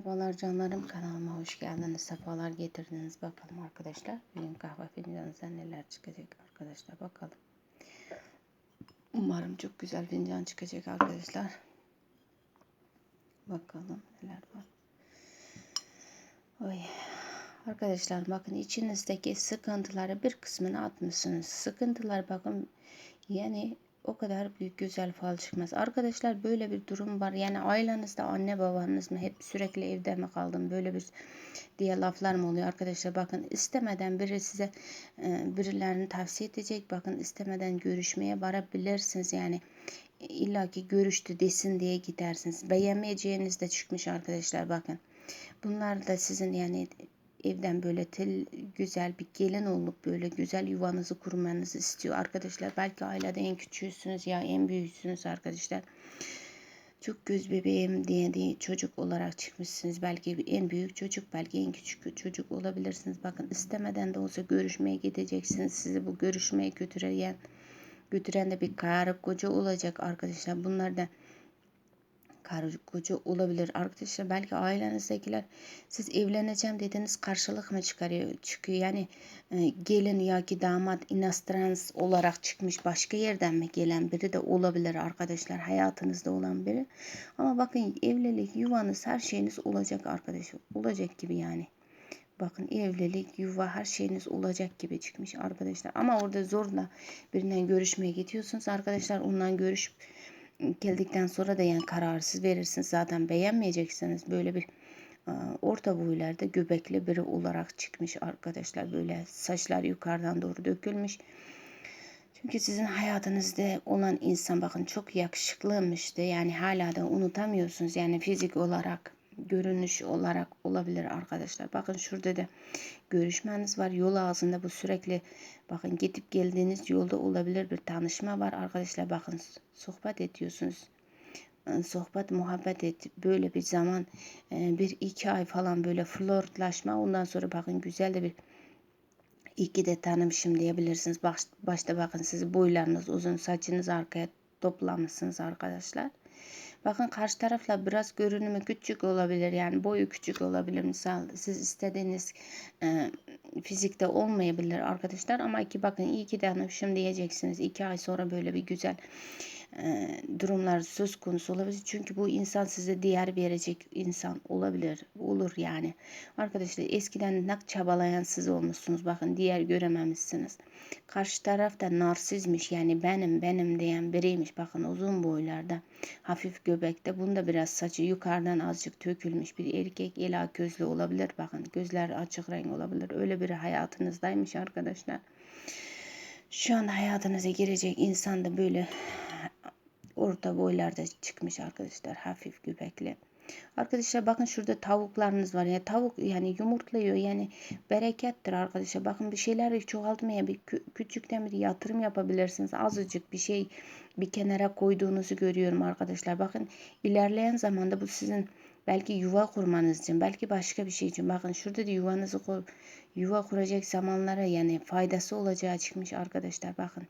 Merhabalar canlarım kanalıma hoş geldiniz. Sefalar getirdiniz. Bakalım arkadaşlar. Bugün kahve fincanınıza neler çıkacak arkadaşlar. Bakalım. Umarım çok güzel fincan çıkacak arkadaşlar. Bakalım neler var. Oy. Arkadaşlar bakın içinizdeki sıkıntıları bir kısmını atmışsınız. Sıkıntılar bakın yani o kadar büyük güzel fal çıkmaz. Arkadaşlar böyle bir durum var. Yani ailenizde anne babanız mı hep sürekli evde mi kaldım böyle bir diye laflar mı oluyor arkadaşlar. Bakın istemeden biri size e, birilerini tavsiye edecek. Bakın istemeden görüşmeye varabilirsiniz. Yani illaki görüştü desin diye gidersiniz. Beğenmeyeceğiniz de çıkmış arkadaşlar bakın. Bunlar da sizin yani evden böyle tel güzel bir gelin olup böyle güzel yuvanızı kurmanızı istiyor arkadaşlar. Belki ailede en küçüğüsünüz ya en büyüksünüz arkadaşlar. Çok göz bebeğim diye, diye çocuk olarak çıkmışsınız. Belki en büyük çocuk, belki en küçük çocuk olabilirsiniz. Bakın istemeden de olsa görüşmeye gideceksiniz. Sizi bu görüşmeye götüren götüren de bir karı koca olacak arkadaşlar. Bunlar da karı koca olabilir. Arkadaşlar belki ailenizdekiler siz evleneceğim dediniz karşılık mı çıkarıyor çıkıyor. Yani e, gelin ya ki damat inastrans olarak çıkmış başka yerden mi gelen biri de olabilir arkadaşlar. Hayatınızda olan biri. Ama bakın evlilik yuvanız her şeyiniz olacak arkadaşlar. Olacak gibi yani. Bakın evlilik, yuva her şeyiniz olacak gibi çıkmış arkadaşlar. Ama orada zorla birinden görüşmeye gidiyorsunuz. Arkadaşlar ondan görüşüp geldikten sonra da yani kararsız verirsiniz. Zaten beğenmeyeceksiniz. Böyle bir orta boylarda göbekli biri olarak çıkmış arkadaşlar. Böyle saçlar yukarıdan doğru dökülmüş. Çünkü sizin hayatınızda olan insan bakın çok yakışıklıymıştı. Yani hala da unutamıyorsunuz. Yani fizik olarak görünüş olarak olabilir arkadaşlar. Bakın şurada da görüşmeniz var. Yol ağzında bu sürekli bakın gidip geldiğiniz yolda olabilir bir tanışma var arkadaşlar. Bakın sohbet ediyorsunuz. Ee, sohbet muhabbet et böyle bir zaman e, bir iki ay falan böyle flörtlaşma ondan sonra bakın güzel de bir iki de tanımışım diyebilirsiniz. Baş, başta bakın siz boylarınız uzun saçınız arkaya toplamışsınız arkadaşlar. Bakın karşı tarafla biraz görünümü küçük olabilir. Yani boyu küçük olabilir. Misal siz istediğiniz e, fizikte olmayabilir arkadaşlar. Ama ki bakın iyi ki danışım diyeceksiniz. iki ay sonra böyle bir güzel durumlar söz konusu olabilir. Çünkü bu insan size diğer verecek insan olabilir. Olur yani. Arkadaşlar eskiden ne çabalayan siz olmuşsunuz. Bakın diğer görememişsiniz. Karşı taraf da narsizmiş. Yani benim benim diyen biriymiş. Bakın uzun boylarda. Hafif göbekte. Bunda biraz saçı yukarıdan azıcık tökülmüş bir erkek. Ela gözlü olabilir. Bakın gözler açık renk olabilir. Öyle biri hayatınızdaymış arkadaşlar. Şu an hayatınıza girecek insan da böyle orta boylarda çıkmış arkadaşlar hafif göbekli. Arkadaşlar bakın şurada tavuklarınız var. Yani tavuk yani yumurtluyor yani berekettir arkadaşlar. Bakın bir şeyler çoğaltmaya bir küçükten bir yatırım yapabilirsiniz. Azıcık bir şey bir kenara koyduğunuzu görüyorum arkadaşlar. Bakın ilerleyen zamanda bu sizin belki yuva kurmanız için belki başka bir şey için. Bakın şurada da yuvanızı kur, yuva kuracak zamanlara yani faydası olacağı çıkmış arkadaşlar. Bakın.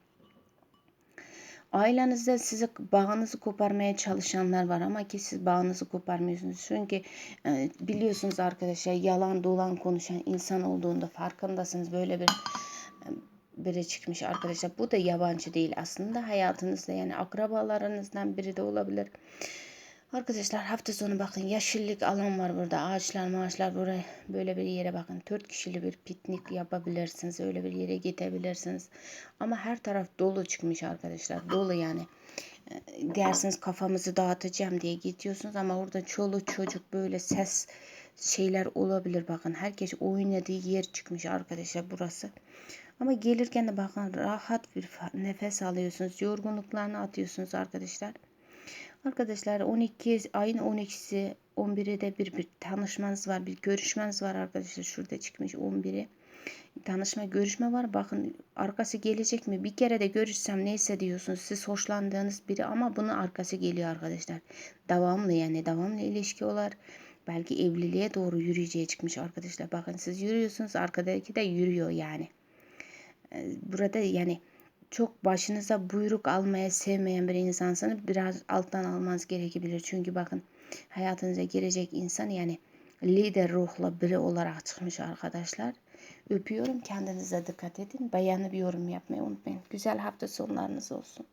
Ailenizde size bağınızı koparmaya çalışanlar var ama ki siz bağınızı koparmıyorsunuz. Çünkü e, biliyorsunuz arkadaşlar yalan dolan konuşan insan olduğunda farkındasınız. Böyle bir e, biri çıkmış arkadaşlar. Bu da yabancı değil aslında hayatınızda yani akrabalarınızdan biri de olabilir. Arkadaşlar hafta sonu bakın yeşillik alan var burada. Ağaçlar maaşlar buraya böyle bir yere bakın. Dört kişili bir piknik yapabilirsiniz. Öyle bir yere gidebilirsiniz. Ama her taraf dolu çıkmış arkadaşlar. Dolu yani. Ee, dersiniz kafamızı dağıtacağım diye gidiyorsunuz ama orada çoluk çocuk böyle ses şeyler olabilir bakın. Herkes oynadığı yer çıkmış arkadaşlar burası. Ama gelirken de bakın rahat bir nefes alıyorsunuz. Yorgunluklarını atıyorsunuz arkadaşlar. Arkadaşlar 12 ayın 12'si 11'i de bir, bir tanışmanız var. Bir görüşmeniz var arkadaşlar. Şurada çıkmış 11'i. Tanışma görüşme var. Bakın arkası gelecek mi? Bir kere de görüşsem neyse diyorsunuz. Siz hoşlandığınız biri ama bunun arkası geliyor arkadaşlar. Devamlı yani devamlı ilişki olar. Belki evliliğe doğru yürüyeceğe çıkmış arkadaşlar. Bakın siz yürüyorsunuz arkadaki de yürüyor yani. Ee, burada yani çok başınıza buyruk almaya sevmeyen bir insansanız biraz alttan almanız gerekebilir. Çünkü bakın hayatınıza girecek insan yani lider ruhla biri olarak çıkmış arkadaşlar. Öpüyorum. Kendinize dikkat edin. Beğenip yorum yapmayı unutmayın. Güzel hafta sonlarınız olsun.